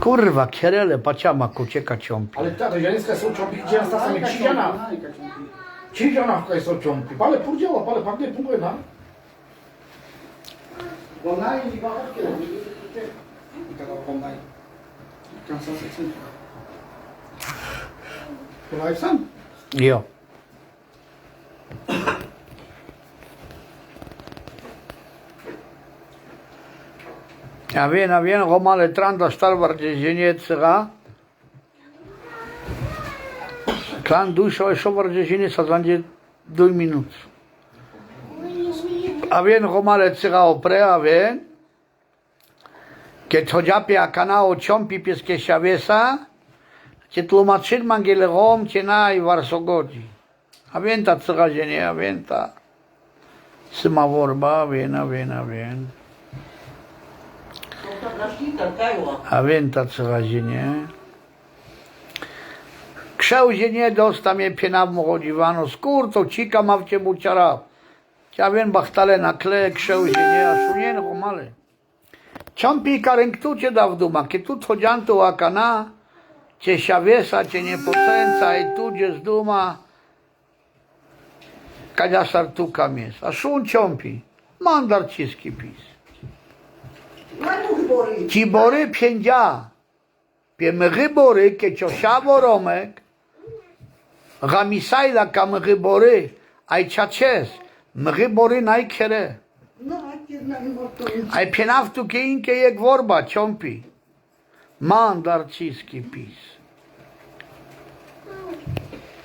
Kurwa, kierele, paciama, kucieka ciąpi. Ale tato, ženské jsou čompy, kde nás sami křižana. Křižana jsou čompy. Pale purdělo, pale pak nepůjde na. Bonai di bawah kira. Kalau bonai. Ikan saset sini. Kolaj sam. Jo. Avien, avien, romale tranda stalvar dziedzinieca. Klan duszo e szovar dziedzinieca zandzie dui minut. Avien romale צירה opre, avien. כתודה פי הקנה או צ'ומפי פסקי שבסה, כתלומצ'יל מנגלרום צ'נאי ורסוגוג'י. אביינטה צריכה ג'ני, אביינטה. סמבור בה, אביין, אביין, אביין. Avienta trzeba zienie. Krzał zienie dosta mnie piena w mochodziwano. Skur to cika ma w ciemu ciara. Ciawien bachtale na kle krzał zienie, a szunien homale. Ciąpi karęk tu cię da w duma, kie tu chodziantu akana, cię siawiesa, cię nie pocenca i tu gdzie z duma. Kadzia sartuka mies, a szun ciąpi. Mandar ciski pis. Ci bory piędzia. Piemry bory, ke ciosiawo romek. Gamisajla ka mry bory. Aj ciacies. Mry bory najkere. Aj pienawtu ke inke jak worba ciąpi. Mandar ciski pis.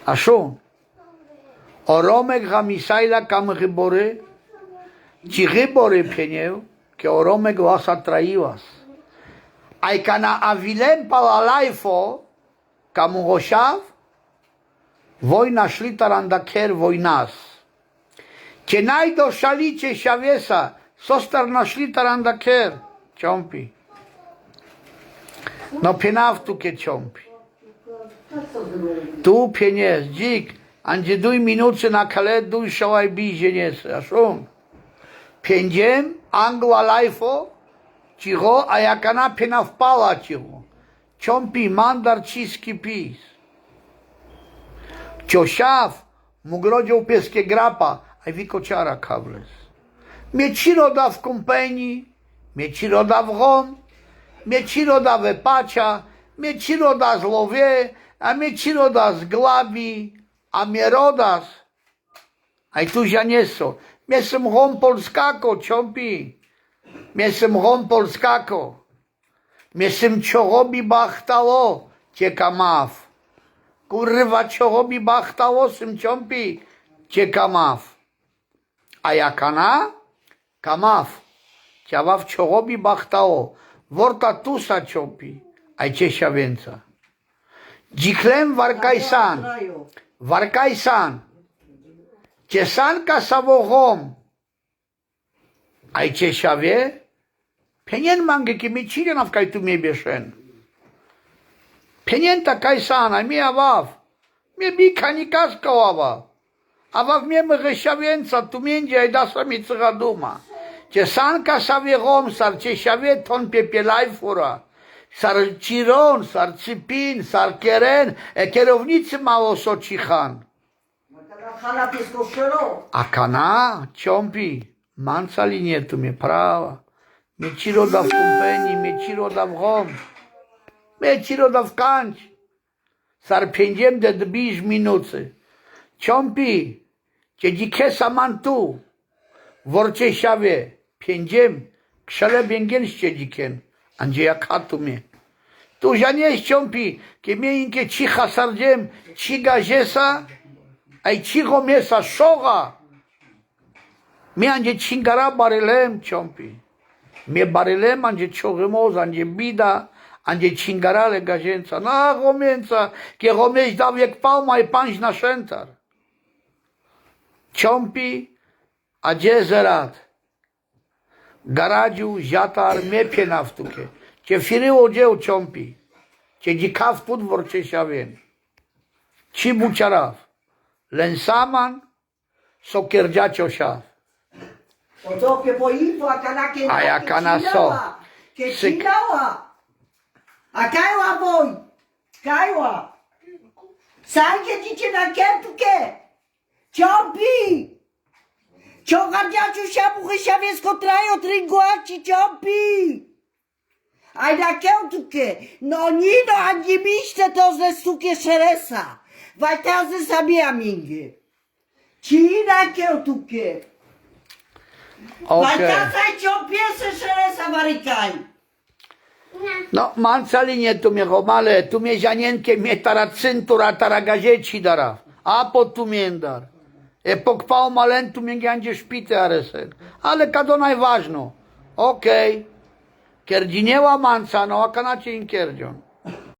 A szun. O romek gamisajla ka mry bory. Ci rybory pienieł. Que o romek was atraías. Ai kana avilem palalaifo, kamu hoshav, wojna szli tarandaker wojnas. Cienaj do szalicie siawiesa, sostar naszli tarandaker, ciąpi. No pienawtu kie ciąpi. Tu pieniędz, dzik, andzie duj minuty na kale, duj szałaj bizie nie aszum. Piędziem, angła lajfo, cicho, a jaka napina wpała cicho. Ciąpi mandar ciski pis. Ciosiaw, mugrodzią pieskie grapa, a wikociara kables. Mnie ci roda w kompanii, mnie ci roda w rom, mnie ci roda w pacia, mnie ci roda z a mnie ci roda z glabi, a mnie rodas. A i tu ja nie są. Miesem hom polskako, ciąpi. Miesem hom polskako. Miesem ciorobi bachtało, cieka maw. Kurwa, ciorobi bachtało, sym ciąpi, cieka maw. A jaka na? Kamaw. Ciawa w ciorobi bachtało. Worta tusa ciąpi, a ciesia więca. Dziklem warkajsan. Warkajsan. Ciesanka sawohom. Aj ciesiawie? Pienien mange ki mi chile na wkaj tu mnie bieszen. Pienięta kajsana, mi awaw. Mnie bika ni kaska ława. Awaw mnie mresiawięca, tu międzie i dasa mi cyra duma. Ciesanka sawie hom, sar ciesiawie ton piepielaj fura. Sar ciron, sar cypin, sar kieren, e kierownicy mało socichan. A kana ciąpi, manca linie tu mnie prawa. Mnie ci roda w kompanii, mnie ci roda w hom. Mnie ci roda w kanć. Sar de dbiż minucy. Ciąpi, cie dzikesa man tu. Worcie siawie, piędziem, krzele bięgielście dzikien. Andzie jak hatu mnie. Tu ja nie ciąpi, kie miękkie cicha sardziem, ciga ziesa, Ai cicho miesa soga. Mi anje chingara barelem ciąpi. Mi barelem anje ciorymoz, anje bida, anje chingara le gazienca. Na gomięca, kie gomieś da wiek palma i pańś na szentar. Ciąpi, a gdzie zerat? Garadziu, ziatar, mnie pienawtukie. Cie firyło dzieł ciąpi. Cie dzikaw podwór cie siawien. Ci buciaraw. Lensaman, sokierdzia ciosia. O to che poi fa cana che A jaka na so? Che Syk. cinała. A kajła boj! Kajła! Sanke dzicie na kępkę! Ciąpi! Ciąga dziaciu siabu chysiawie skotrajo tringuaci ciąpi! Aj na kępkę! No nino, a nie miście to ze sukie szeresa! Wajtazy sobie amingy! Ci na kępkę! Okej. Wajtazy ciąpiese szeresa warykaj! No, mancali nie tu mnie homale, tu mnie zianienkie mnie tara cyntura, tara gazieci dara. A po tu międar. E pokpał malentu mnie gandzie szpite aresen. Ale kado najważno. Okej. Kierdzinieła manca, no a kanacie in kierdzion.